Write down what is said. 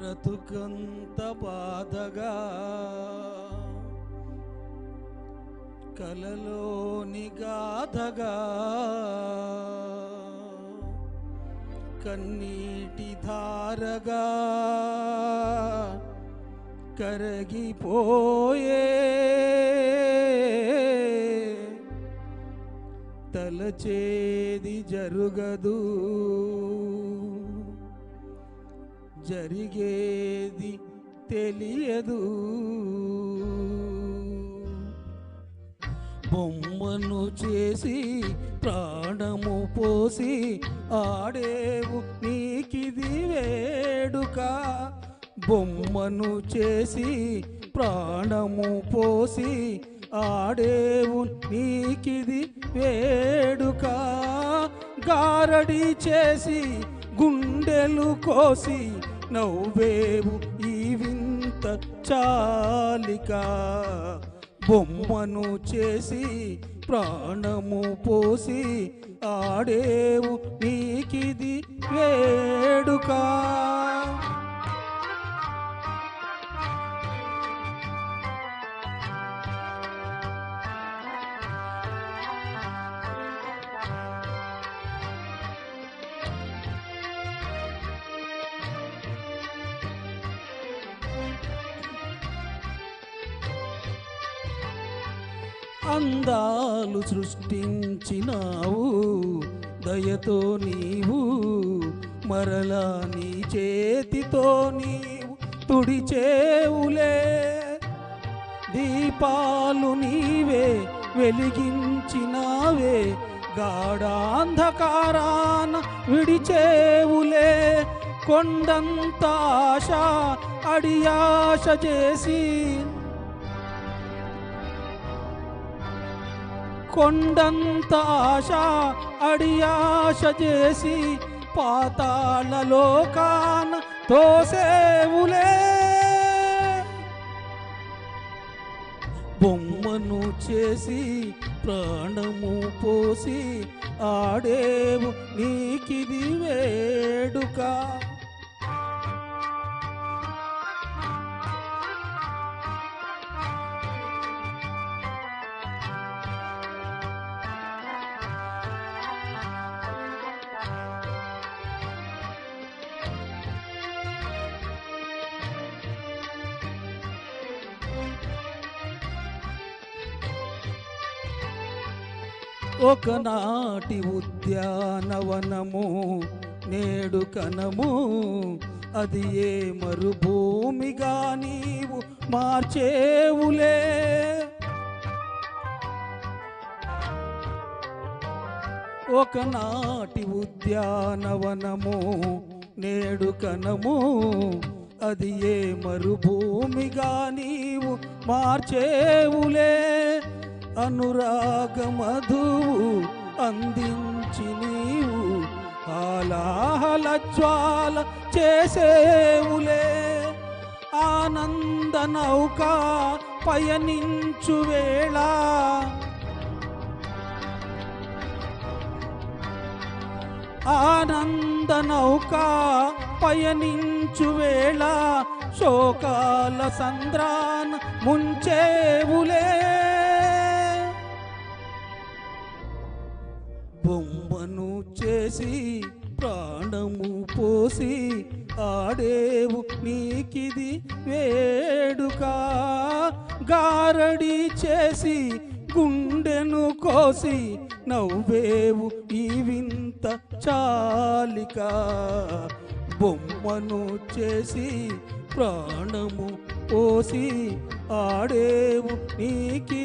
బ్రతుకంత బాధగా కలలోని గాథగా కన్నీటి ధారగా కరగిపోయే తలచేది జరుగదు. జరిగేది తెలియదు. బొమ్మను చేసి ప్రాణము పోసి ఆడేవు నీకిది వేడుక. బొమ్మను చేసి ప్రాణము పోసి ఆడేవు నీకిది వేడుక. గారడి చేసి గుండెలు కోసి నవ్వేవు ఈ వింత చాలిక. బొమ్మను చేసి ప్రాణము పోసి ఆడేవు నీకిది వేడుకా. అందాలు సృష్టించినావు. దయతో నీవు మరలా నీ చేతితో నీవు తుడిచేవులే దీపాలు నీవే వెలిగించినావే. గాఢాంధకారాన విడిచేవులే కొండంతాశ అడియాశ చేసి కొండంత ఆశ అడియాశ చేసి పాతాళ లోకాన తోసేవులే. బొమ్మను చేసి ప్రాణము పోసి ఆడేవు నీకిది వేడుక. ఒకనాటి ఉద్యానవనము నేడు కనము. అది ఏ మరుభూమిగా నీవు మార్చేవులే? ఒకనాటి ఉద్యానవనము నేడు కనము. అది ఏ మరుభూమిగా నీవు మార్చేవులే? అనురాగ మధువు అందించి నీవు అలాహల జ్వాల చేసేవులే. ఆనంద నౌక పయనించు వేళ. ఆనంద నౌక పయనించు వేళ. శోకాల సంద్రాన్ ముంచేవులే. బొమ్మను చేసి ప్రాణము పోసి ఆడేవు నీకిది వేడుక. గారడి చేసి గుండెను కోసి నవ్వేవు ఈ వింత చాలిక. బొమ్మను చేసి ప్రాణము పోసి ఆడేవు నీకి